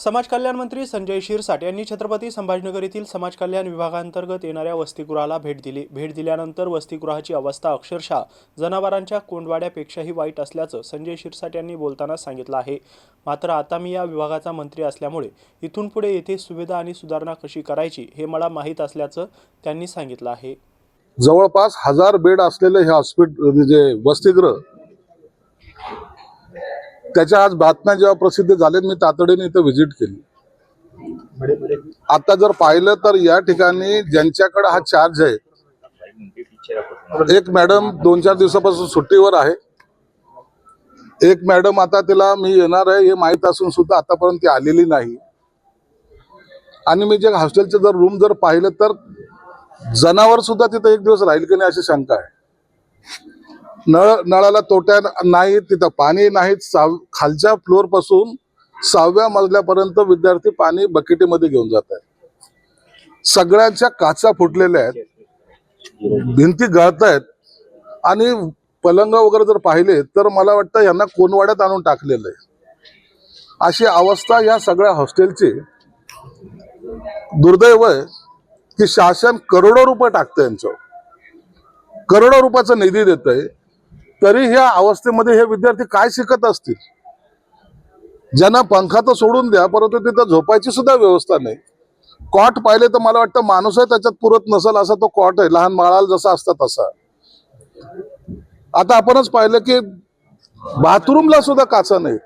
समाज कल्याण मंत्री संजय शिरसाट यांनी छत्रपती संभाजीनगर येथील समाज कल्याण विभागांतर्गत येणाऱ्या वसतिगृहाला भेट दिली. भेट दिल्यानंतर वसतिगृहाची अवस्था अक्षरशः जनावरांच्या कोंडवाड्यापेक्षाही वाईट असल्याचं संजय शिरसाट यांनी बोलताना सांगितलं आहे. मात्र आता मी या विभागाचा मंत्री असल्यामुळे इथून पुढे येथे सुविधा आणि सुधारणा कशी करायची हे मला माहीत असल्याचं त्यांनी सांगितलं आहे. जवळपास हजार बेड असलेले हे हॉस्पिटल म्हणजे जे वसतिगृह त्याच्या आज बातम्या जेव्हा प्रसिद्ध झाल्या मी तातडीने इथं व्हिजिट केली. आता जर पाहिलं तर या ठिकाणी ज्यांच्याकडे हा चार्ज आहे एक मॅडम दोन चार दिवसापासून सुट्टीवर आहे. एक मॅडम आता तिला मी येणार आहे हे माहीत असून सुद्धा आतापर्यंत ती आलेली नाही. आणि मी जे हॉस्टेलचे जर रूम जर पाहिलं तर जनावर सुद्धा तिथं एक दिवस राहील की नाही अशी शंका आहे. नळ नळाला तोट्या नाही तिथं पाणी नाहीत साव खालच्या फ्लोअरपासून सहाव्या मजल्यापर्यंत विद्यार्थी पाणी बकेटीमध्ये घेऊन जात आहेत. सगळ्यांच्या काचा फुटलेल्या आहेत. भिंती गळत आहेत. आणि पलंग वगैरे जर पाहिले तर मला वाटतं यांना कोनवाड्यात आणून टाकलेलं आहे. अशी अवस्था या सगळ्या हॉस्टेलची. दुर्दैव आहे की शासन करोडो रुपये टाकतं यांचं. करोडो रुपयाचा निधी देत आहे तरी ह्या अवस्थेमध्ये हे विद्यार्थी काय शिकत असतील? ज्यांना पंखा तर सोडून द्या परंतु तिथं झोपायची सुद्धा व्यवस्था नाही. कॉट पाहिले तर मला वाटतं माणूसही त्याच्यात पुरत नसेल असा तो कॉट आहे लहान माळाला जसा असता तसा. आता आपणच पाहिलं की बाथरूमला सुद्धा काचा नाही.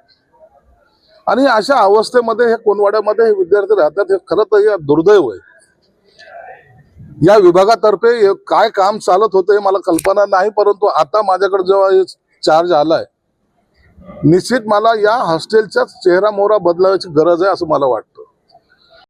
आणि अशा अवस्थेमध्ये हे कोणवाड्यामध्ये हे विद्यार्थी राहतात हे खरं तर दुर्दैव आहे. या विभागातर्फे काय काम चालत होतं हे मला कल्पना नाही परंतु आता माझ्याकडे जेव्हा हे चार्ज आलाय निश्चित मला या हॉस्टेलचा चेहरा मोहरा बदलावायची गरज आहे असं मला वाटतं.